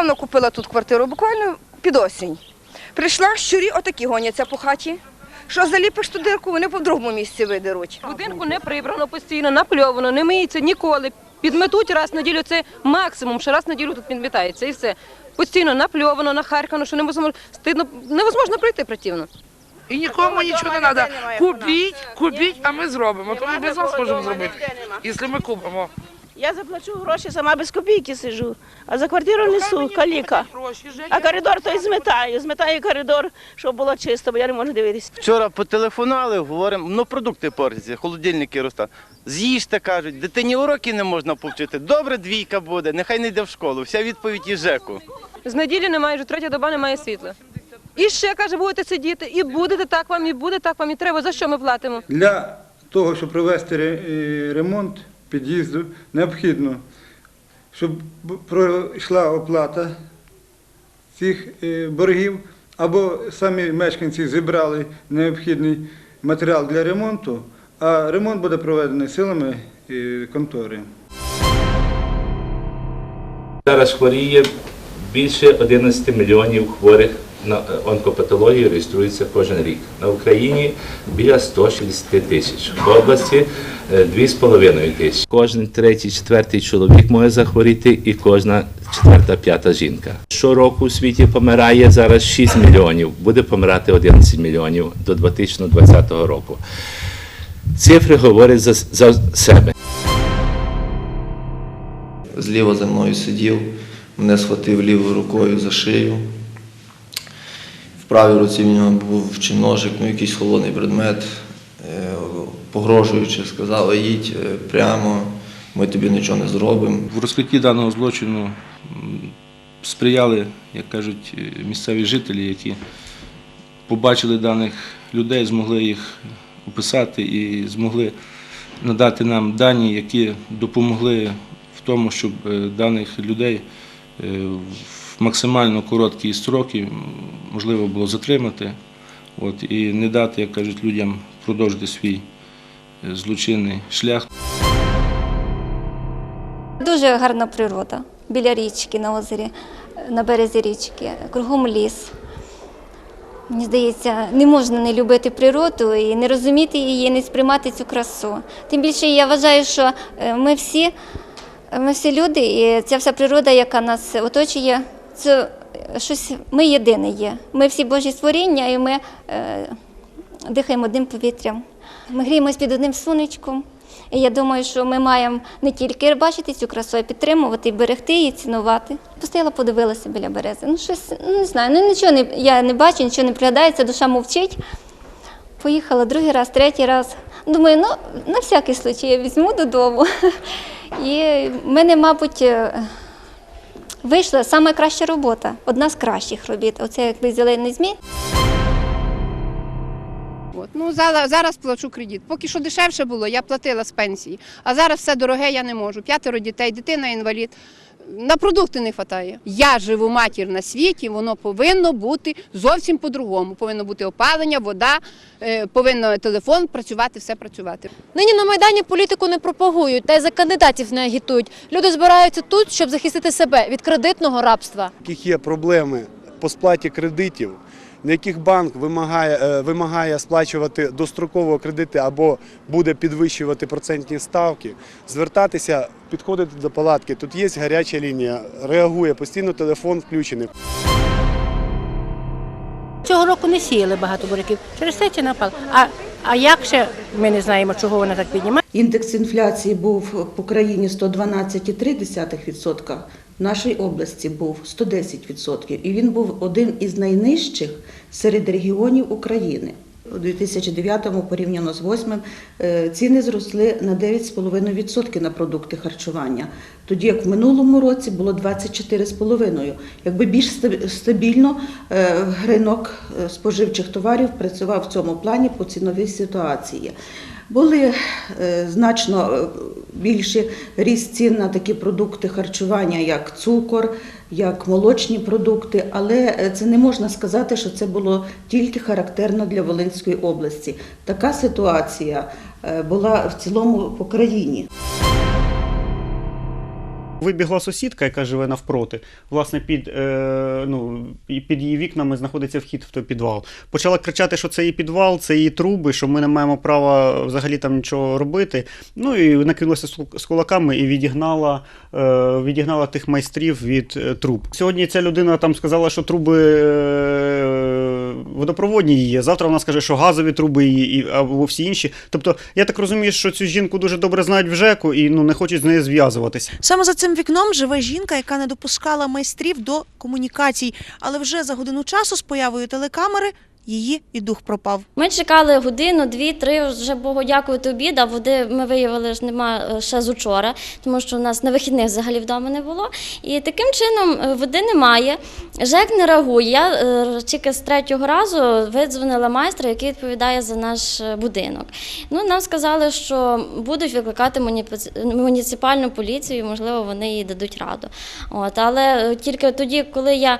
недавно купила тут квартиру, буквально під осінь. Прийшла, щурі отакі гоняться по хаті. Що заліпиш ту дирку, вони по другому місці видеруть. Будинку не прибрано постійно, напльовано, не миється ніколи. Підметуть раз в неділю, це максимум, що раз в неділю тут підмітається і все. Постійно напльовано, нахаркано, що невозможно, стидно, невозможно пройти противно. І нікому нічого не треба. Купіть, купіть, а ми зробимо. То ми без вас можемо зробити, якщо ми купимо. Я заплачу гроші, сама без копійки сиджу, а за квартиру несу каліка. А коридор той зметаю, зметаю коридор, щоб було чисто, бо я не можу дивитися. Вчора потелефонували, говоримо, ну продукти портяться, холодильники ростуть. З'їжте, кажуть, дитині уроки не можна повчити. Добре, двійка буде, нехай не йде в школу. Вся відповідь із ЖЕКу. З неділі немає, вже третя доба немає світла. І ще каже, будете сидіти, і будете так вам, і буде так вам, і треба. За що ми платимо? Для того, щоб провести е, ремонт під'їзду, необхідно, щоб пройшла оплата цих е, боргів, або самі мешканці зібрали необхідний матеріал для ремонту, а ремонт буде проведений силами е, контори. Зараз хворіє більше 11 мільйонів хворих на е, онкопатологію реєструється кожен рік. На Україні біля 160 тисяч. В області 2,5 тисячі. Кожен третій, четвертий чоловік може захворіти і кожна четверта, п'ята жінка. Щороку у світі помирає зараз 6 мільйонів, буде помирати 11 мільйонів до 2020 року. Цифри говорять за, за себе. зліва за мною сидів, мене схватив лівою рукою за шию. В правій руці в нього був чи ножик, ну якийсь холодний предмет, Е, погрожуючи, сказав, їдь е, прямо, ми тобі нічого не зробимо. В розкритті даного злочину сприяли, як кажуть, е, місцеві жителі, які побачили даних людей, змогли їх описати і змогли надати нам дані, які допомогли в тому, щоб е, даних людей е, в максимально короткі строки можливо було затримати. От, і не дати, як кажуть, людям продовжити свій е, злочинний шлях. Дуже гарна природа біля річки на озері, на березі річки, кругом ліс. Мені здається, не можна не любити природу і не розуміти її, не сприймати цю красу. Тим більше я вважаю, що е, ми всі, ми всі люди, і ця вся природа, яка нас оточує, це щось ми єдине є. Ми всі Божі створіння, і ми е, дихаємо одним повітрям. Ми гріємось під одним сонечком. І я думаю, що ми маємо не тільки бачити цю красу, а підтримувати, і берегти її, цінувати. Постояла, подивилася біля берези. Ну, щось, ну не знаю, ну нічого не, я не бачу, нічого не приглядається, душа мовчить. Поїхала другий раз, третій раз. Думаю, ну на всякий случай я візьму додому. І в мене, мабуть, е, вийшла саме краща робота, одна з кращих робіт. Оце якби зелений змій. От. Ну, зараз, зараз плачу кредит. Поки що дешевше було, я платила з пенсії. А зараз все дороге, я не можу. П'ятеро дітей, дитина інвалід. На продукти не вистачає. Я живу матір на світі, воно повинно бути зовсім по-другому. Повинно бути опалення, вода, е, повинно телефон працювати, все працювати. Нині на Майдані політику не пропагують та й за кандидатів не агітують. Люди збираються тут, щоб захистити себе від кредитного рабства. яких є проблеми по сплаті кредитів, на яких банк вимагає, е, вимагає сплачувати достроково кредити або буде підвищувати процентні ставки, звертатися, підходити до палатки. Тут є гаряча лінія, реагує, постійно телефон включений. Цього року не сіяли багато буряків. Через це ціна впала. А, а як ще ми не знаємо, чого вона так піднімає. Індекс інфляції був по країні 112,3%, в нашій області був 110%. І він був один із найнижчих серед регіонів України. У 2009-му порівняно з 2008 ціни зросли на 9,5% на продукти харчування, тоді як в минулому році було 24,5%. Якби більш стабільно е, ринок е, споживчих товарів працював в цьому плані по ціновій ситуації. Були е, значно е, більші ріст цін на такі продукти харчування, як цукор, як молочні продукти, але е, це не можна сказати, що це було тільки характерно для Волинської області. Така ситуація була в цілому по країні. Вибігла сусідка, яка живе навпроти. Власне, під, е, ну, під її вікнами знаходиться вхід в той підвал. Почала кричати, що це її підвал, це її труби, що ми не маємо права взагалі там нічого робити. Ну і накинулася з кулаками і відігнала, е, відігнала тих майстрів від е, труб. Сьогодні ця людина там сказала, що труби е, водопроводні є. Завтра вона скаже, що газові труби і, або всі інші. Тобто, я так розумію, що цю жінку дуже добре знають в ЖЕКу і ну, не хочуть з нею зв'язуватися. Саме за цим вікном живе жінка, яка не допускала майстрів до комунікацій, але вже за годину часу з появою телекамери її і дух пропав. Ми чекали годину, дві, три, вже Богу дякувати обід, а води ми виявили, що нема е, ще з учора, тому що у нас на вихідних взагалі вдома не було. І таким чином е, води немає. ЖЕК не реагує. Я е, тільки з третього разу видзвонила майстра, який відповідає за наш будинок. Ну, нам сказали, що будуть викликати муніципальну поліцію, можливо, вони їй дадуть раду. От, але тільки тоді, коли я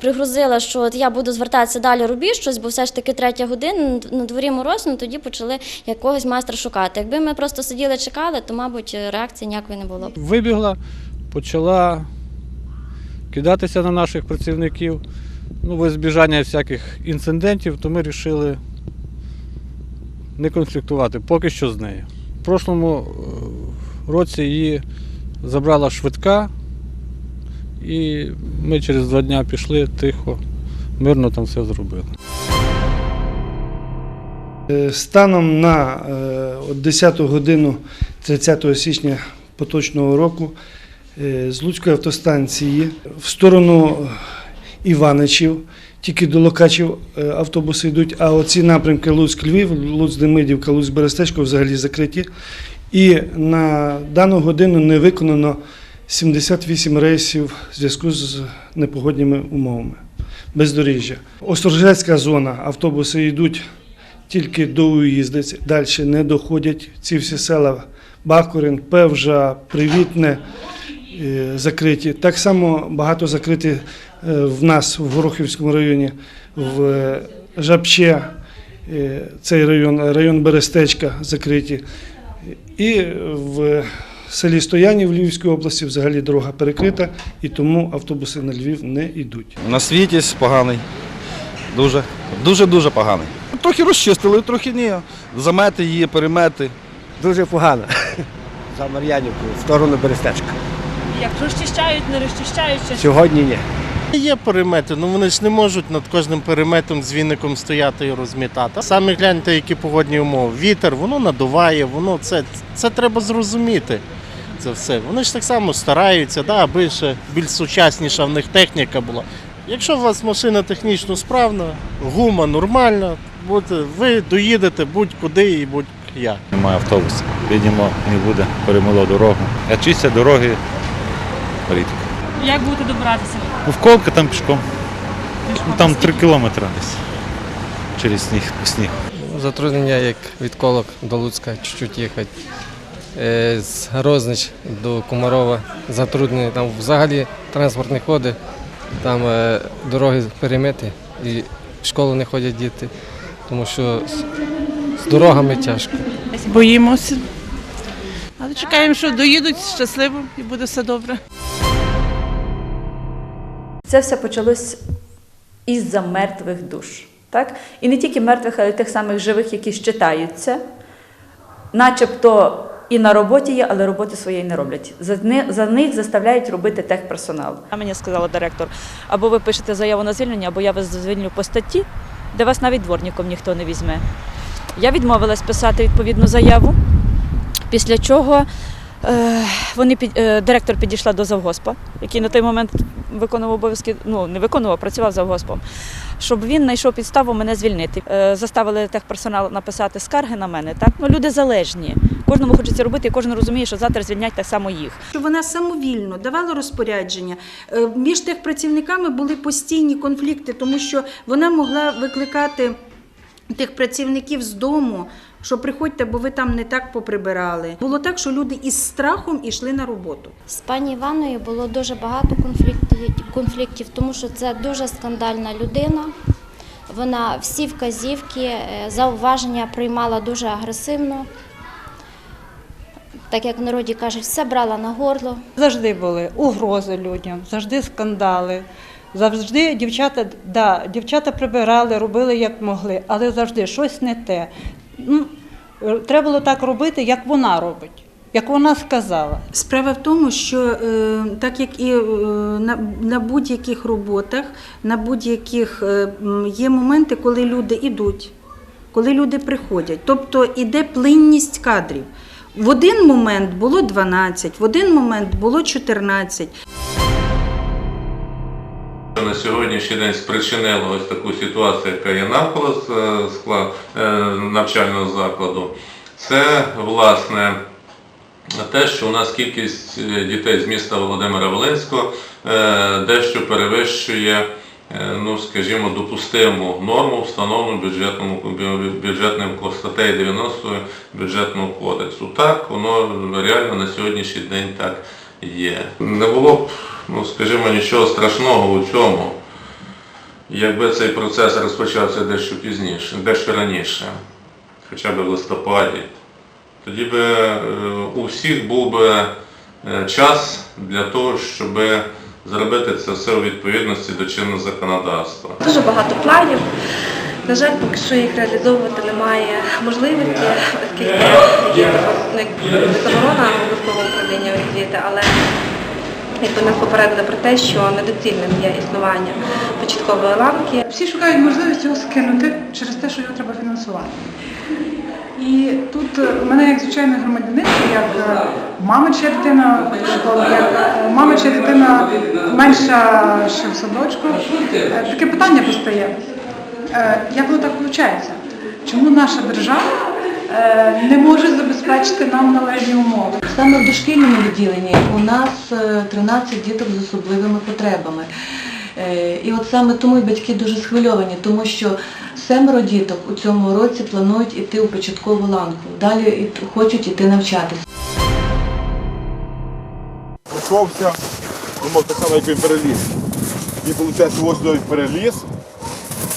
пригрузила, що от я буду звертатися далі, робіть щось, бо все ж таки третя година, на дворі мороз, ну тоді почали якогось майстра шукати. Якби ми просто сиділи, чекали, то, мабуть, реакції ніякої не було б. Вибігла, почала кидатися на наших працівників. Ну, в збіжання всяких інцидентів, то ми вирішили не конфліктувати поки що з нею. В прошлому е, році її забрала швидка, і ми через два дні пішли тихо, мирно там все зробили. Е, Станом на е, от 10 годину 30 січня поточного року е, з Луцької автостанції в сторону Іваничів, тільки до Локачів е, автобуси йдуть, а оці напрямки Луцьк-Львів, Луцьк-Демидівка, Луцьк-Берестечко взагалі закриті. І на дану годину не виконано 78 рейсів в зв'язку з непогодніми умовами. Бездоріжжя. Острожецька зона, автобуси йдуть тільки до Уїздиць, далі не доходять. Ці всі села Бакурин, Певжа, Привітне е, закриті. Так само багато закриті е, в нас в Горохівському районі, в е, Жабче, цей район, район Берестечка закриті. І в селі Стоянів Львівської області взагалі дорога перекрита, і тому автобуси на Львів не йдуть. На світі поганий. Дуже, дуже, дуже поганий. Трохи розчистили, трохи ні. Замети її, перемети. Дуже погано. За Мар'янівку, в сторону Берестечка. Як розчищають, не розчищають. Сьогодні ні. Є перемети, ну вони ж не можуть над кожним переметом з віником стояти і розмітати. Самі гляньте, які погодні умови. Вітер, воно надуває, воно це, це треба зрозуміти. Це все. Вони ж так само стараються, да, аби ще більш сучасніша в них техніка була. Якщо у вас машина технічно справна, гума нормальна, ви доїдете будь-куди і будь-як. Немає автобусу. Видимо, не буде, перемило дорогу. А чистять дороги рідко. Як будете добиратися? Ну, в там пішком. Ну, там три кілометри десь. Через сніг, сніг. Затруднення як від колок до Луцька чуть-чуть їхати. Е, З Рознич до Комарова затруднення. Там взагалі транспорт не ходить, там е, дороги перемити і в школу не ходять діти, тому що з- з дорогами тяжко. Боїмося. Але чекаємо, що доїдуть щасливо і буде все добре. Це все почалось із-за мертвих душ. Так? І не тільки мертвих, але й тих самих живих, які щитаються, начебто і на роботі є, але роботи своєї не роблять. За, ни- за них заставляють робити техперсонал. Мені сказала директор, або ви пишете заяву на звільнення, або я вас звільню по статті, де вас навіть дворником ніхто не візьме. Я відмовилась писати відповідну заяву, після чого вони під, е, директор підійшла до завгоспа, який на той момент виконував обов'язки, ну не виконував, працював завгоспом, щоб він знайшов підставу мене звільнити. Е, заставили техперсонал написати скарги на мене. Так? Ну, люди залежні. Кожному хочеться робити, і кожен розуміє, що завтра звільнять так само їх. що вона самовільно давала розпорядження. Е, Між тих працівниками були постійні конфлікти, тому що вона могла викликати тих працівників з дому, що приходьте, бо ви там не так поприбирали. Було так, що люди із страхом йшли на роботу. З пані Іваною було дуже багато конфліктів, конфліктів, тому що це дуже скандальна людина. Вона всі вказівки, е, зауваження приймала дуже агресивно. так як в народі кажуть, все брала на горло. Завжди були угрози людям, завжди скандали. Завжди дівчата, да, дівчата прибирали, робили як могли, але завжди щось не те. Ну, е, треба було так робити, як вона робить, як вона сказала. Справа в тому, що е, так як і е, на, будь-яких роботах, на будь-яких є моменти, коли люди йдуть, коли люди приходять. Тобто іде плинність кадрів. В один момент було 12, в один момент було 14. На сьогоднішній день спричинило ось таку ситуацію, яка є навколо е, е, навчального закладу. Це власне те, що у нас кількість е, дітей з міста Володимира Волинського дещо перевищує, ну скажімо, допустиму норму, встановлену бюджетному бюджетним статтею 90 бюджетного кодексу. Так, воно реально на сьогоднішній день так є. Не було б, ну скажімо, нічого страшного у цьому, якби цей процес розпочався дещо пізніше, дещо раніше, хоча б в листопаді. Тоді би е, у всіх був би е, час для того, щоб зробити це все у відповідності до чинного законодавства. Дуже багато планів. На жаль, поки що їх реалізовувати немає можливості, оскільки є не заборона обласного управління освіти, але якби нас попередили про те, що недоцільним є існування початкової ланки. Всі шукають можливість його скинути через те, що його треба фінансувати. І тут е, мене як звичайний громадянин, як е, мама чия дитина як е, мама чия дитина менша ще в садочку, таке питання постає. Як воно так виходить? Чому наша держава не може забезпечити нам належні умови? Саме в дошкільному відділенні у нас е, 13 діток з особливими потребами. Е, І от саме тому і батьки дуже схвильовані, тому що семеро діток у цьому році планують іти у початкову ланку. Далі хочуть іти навчатися. пройшовся, думав так само, як він переліз. І виходить, ось переліз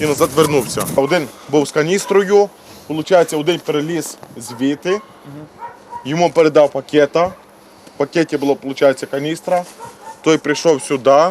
і назад вернувся. Один був з каністрою, виходить, один переліз звідти, йому передав пакета. В пакеті була, виходить, каністра. Той прийшов сюди,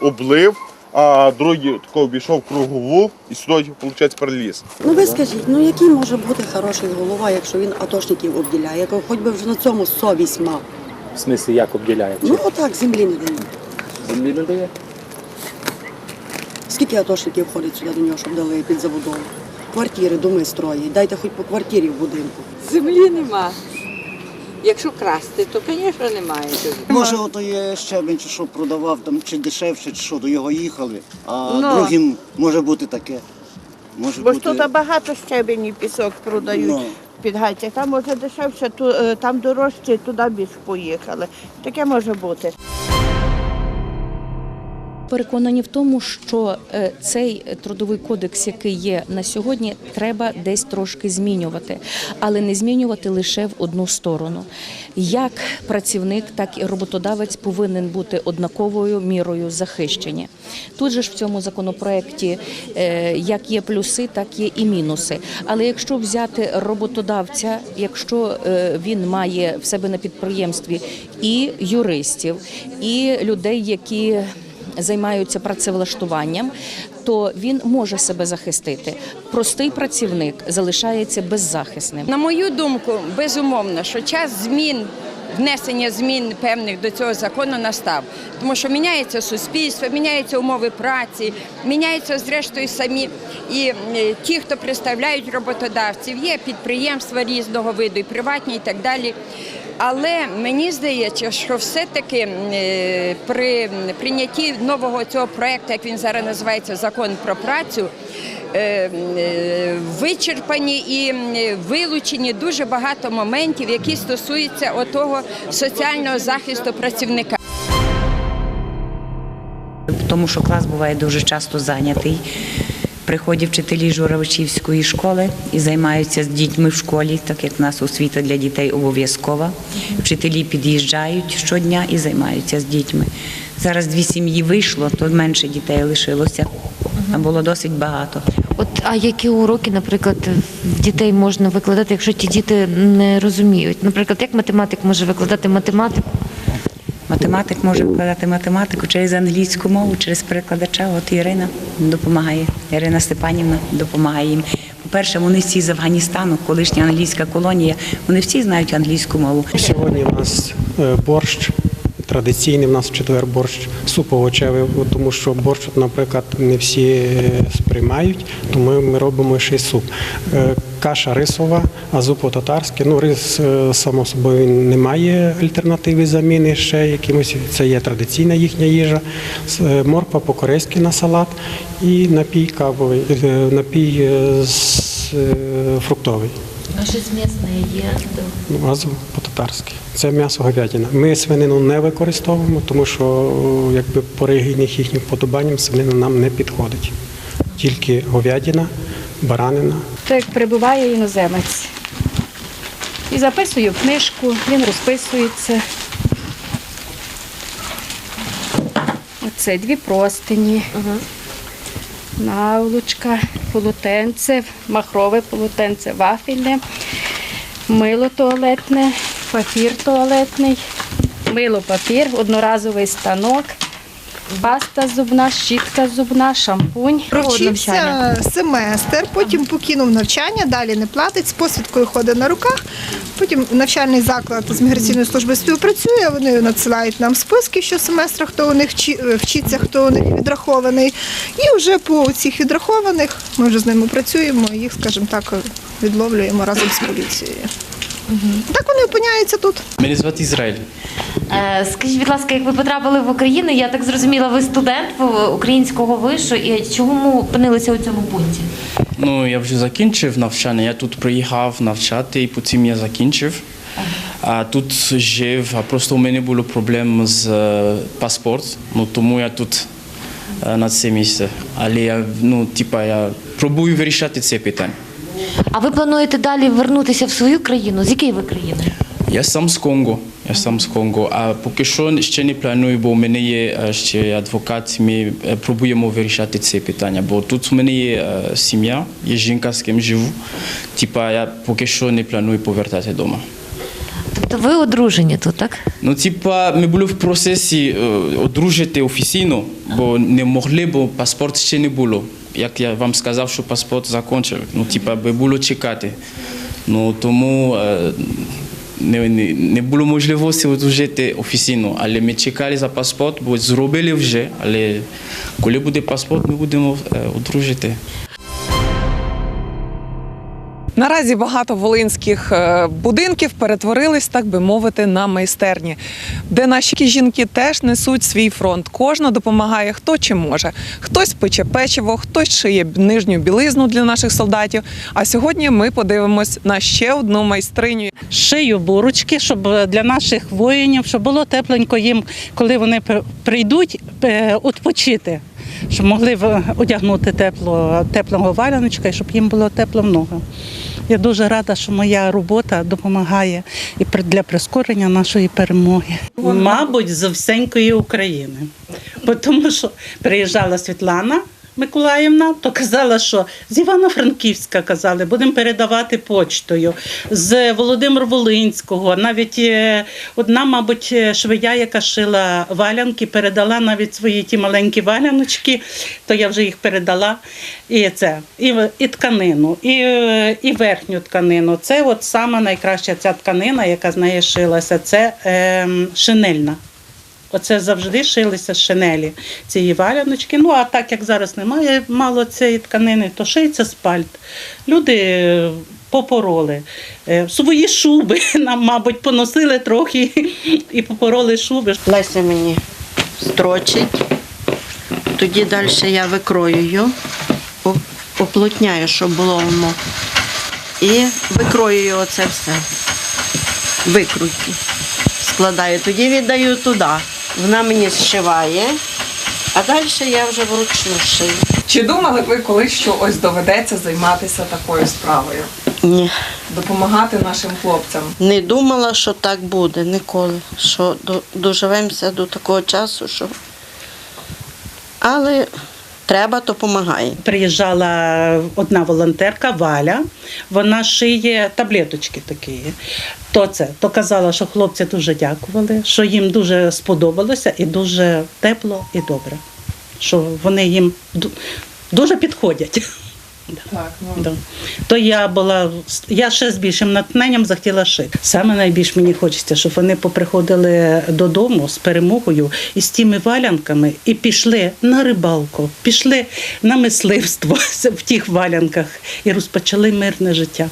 облив, а другий тако обійшов кругову і сюди, виходить, переліз. Ну ви скажіть, ну який може бути хороший голова, якщо він атошників обділяє, якого хоч би вже на цьому совість мав. В смислі, як обділяє? Ну отак землі не дають. Землі не дає? Скільки атошників ходить сюди до нього, щоб дали під забудову? Квартири, доми строїть, дайте хоч по квартирі в будинку. Землі нема. Якщо красти, то, звісно, немає. Може, ото є щебень, чи що продавав там, чи дешевше, чи що, до його їхали, а Ну. другим може бути таке. Може Бо ж бути... тут багато щебень і пісок продають Ну. під гаття. Там може дешевше, е, там дорожче, туди більш поїхали. Таке може бути. Переконані в тому, що е, цей трудовий кодекс, який є на сьогодні, треба десь трошки змінювати, але не змінювати лише в одну сторону. Як працівник, так і роботодавець повинен бути однаковою мірою захищені. Тут же ж в цьому законопроекті е, як є плюси, так є і мінуси. Але якщо взяти роботодавця, якщо е, він має в себе на підприємстві і юристів, і людей, які займаються працевлаштуванням, то він може себе захистити. Простий працівник залишається беззахисним. На мою думку, безумовно, що час змін. Внесення змін певних до цього закону настав, тому що міняється суспільство, міняються умови праці, міняються зрештою самі і е, ті, хто представляють роботодавців, є підприємства різного виду, і приватні, і так далі. Але мені здається, що все-таки е, при прийнятті нового цього проекту, як він зараз називається Закон про працю, е, е, вичерпані і вилучені дуже багато моментів, які стосуються отого соціального захисту працівника. тому що клас буває дуже часто зайнятий. Приходять вчителі Журавичівської школи і займаються з дітьми в школі, так як в нас освіта для дітей обов'язкова. Вчителі під'їжджають щодня і займаються з дітьми. Зараз дві сім'ї вийшло, то менше дітей лишилося, а було досить багато. От а які уроки, наприклад, в дітей можна викладати, якщо ті діти не розуміють? Наприклад, як математик може викладати математику? Математик може викладати математику через англійську мову, через перекладача. От Ірина допомагає. Ірина Степанівна допомагає їм. По-перше, вони всі з Афганістану, колишня англійська колонія. Вони всі знають англійську мову. Сьогодні у нас е, борщ. Традиційний в нас в четвер борщ супово-овочевий, тому що борщ, наприклад, не всі е, сприймають, тому ми робимо ще й суп. Е, Каша рисова, а зуб по-татарськи. Ну, рис, е, само собою, не має альтернативи заміни ще якимось. Це є традиційна їхня їжа. Морква по-корейськи на салат і напій кавовий, напій фруктовий. Щось м'ясне є. Ну, а по-татарськи. Це м'ясо говядина. Ми свинину не використовуємо, тому що якби по релігійних їхніх вподобанням свинина нам не підходить. Тільки говядина, баранина. То як прибуває іноземець. І записую книжку, він розписується. Оце дві простині, наволочка, полотенце, махрове полотенце, вафельне, мило туалетне, папір туалетний, мило папір, одноразовий станок, паста зубна, щітка зубна, шампунь. Провчився семестр, потім покинув навчання, далі не платить, з посвідкою ходить на руках. Потім навчальний заклад з міграційною службою співпрацює, вони надсилають нам списки щосеместра, хто у них вчиться, хто у них відрахований. І вже по цих відрахованих ми вже з ними працюємо, їх, скажімо так, відловлюємо разом з поліцією. Так вони опиняються тут. Мене звати Ізраїль. Е, Скажіть, будь ласка, як ви потрапили в Україну? Я так зрозуміла, ви студент українського вишу. І чому опинилися у цьому пункті? Ну, я вже закінчив навчання. Я тут приїхав навчати і потім я закінчив. А тут жив, а просто у мене було проблем з е, паспорт, ну тому я тут е, на це місце. Але я, ну, типа, я пробую вирішати це питання. А ви плануєте далі вернутися в свою країну? З якої ви країни? Я сам з Конго. Я сам з Конго. А поки що ще не планую, бо у мене є ще адвокат. Ми пробуємо вирішати це питання. Бо тут у мене є сім'я, є жінка, з ким живу. Типа я поки що не планую повертати вдома. Тобто ви одружені тут, так? Ну, типа, ми були в процесі одружити офіційно, бо не могли, бо паспорт ще не було. Як я вам сказав, що паспорт закінчив, ну, типа, би було чекати. Ну, тому не, не, не було можливості одружити офіційно, але ми чекали за паспорт, бо зробили вже, але коли буде паспорт, ми будемо одружити. Наразі багато волинських е, будинків перетворились, так би мовити, на майстерні, де наші жінки теж несуть свій фронт. Кожна допомагає хто чи може. Хтось пече печиво, хтось шиє нижню білизну для наших солдатів. А сьогодні ми подивимось на ще одну майстриню. Шию бурочки, щоб для наших воїнів, щоб було тепленько їм, коли вони при- прийдуть е, відпочити, щоб могли одягнути тепло, теплого валяночка і щоб їм було тепло в ногах. Я дуже рада, що моя робота допомагає і для прискорення нашої перемоги. Мабуть, з всенької України. Тому що приїжджала Світлана Миколаївна, то казала, що з Івано-Франківська казали, будемо передавати почтою, з Володимир Волинського. Навіть е, одна, мабуть, е, швея, яка шила валянки, передала навіть свої ті маленькі валяночки, то я вже їх передала. І це, і, і тканину, і, е, і верхню тканину. Це от сама найкраща ця тканина, яка з неї шилася, це е, шинельна. Оце завжди шилися шинелі цієї валяночки. Ну а так як зараз немає мало цієї тканини, то шиється спальт. Люди е, попороли Е, свої шуби, нам, мабуть, поносили трохи і попороли шуби. Леся мені строчить, тоді далі я викроюю, оплотняю, щоб було воно. І викроюю оце все. Викрутки. Складаю, тоді віддаю туди. Вона мені зшиває, а далі я вже вручну шию. Чи думали ви колись, що ось доведеться займатися такою справою? Ні. Допомагати нашим хлопцям? Не думала, що так буде ніколи. Що доживемося до такого часу, що. Але треба, то допомагає. Приїжджала одна волонтерка Валя, вона шиє таблеточки такі. То це, то казала, що хлопці дуже дякували, що їм дуже сподобалося і дуже тепло і добре. Що вони їм дуже підходять. Да. То я була я ще з більшим натхненням захотіла шити. Саме найбільш мені хочеться, щоб вони поприходили додому з перемогою і з тими валянками і пішли на рибалку, пішли на мисливство в тих валянках і розпочали мирне життя.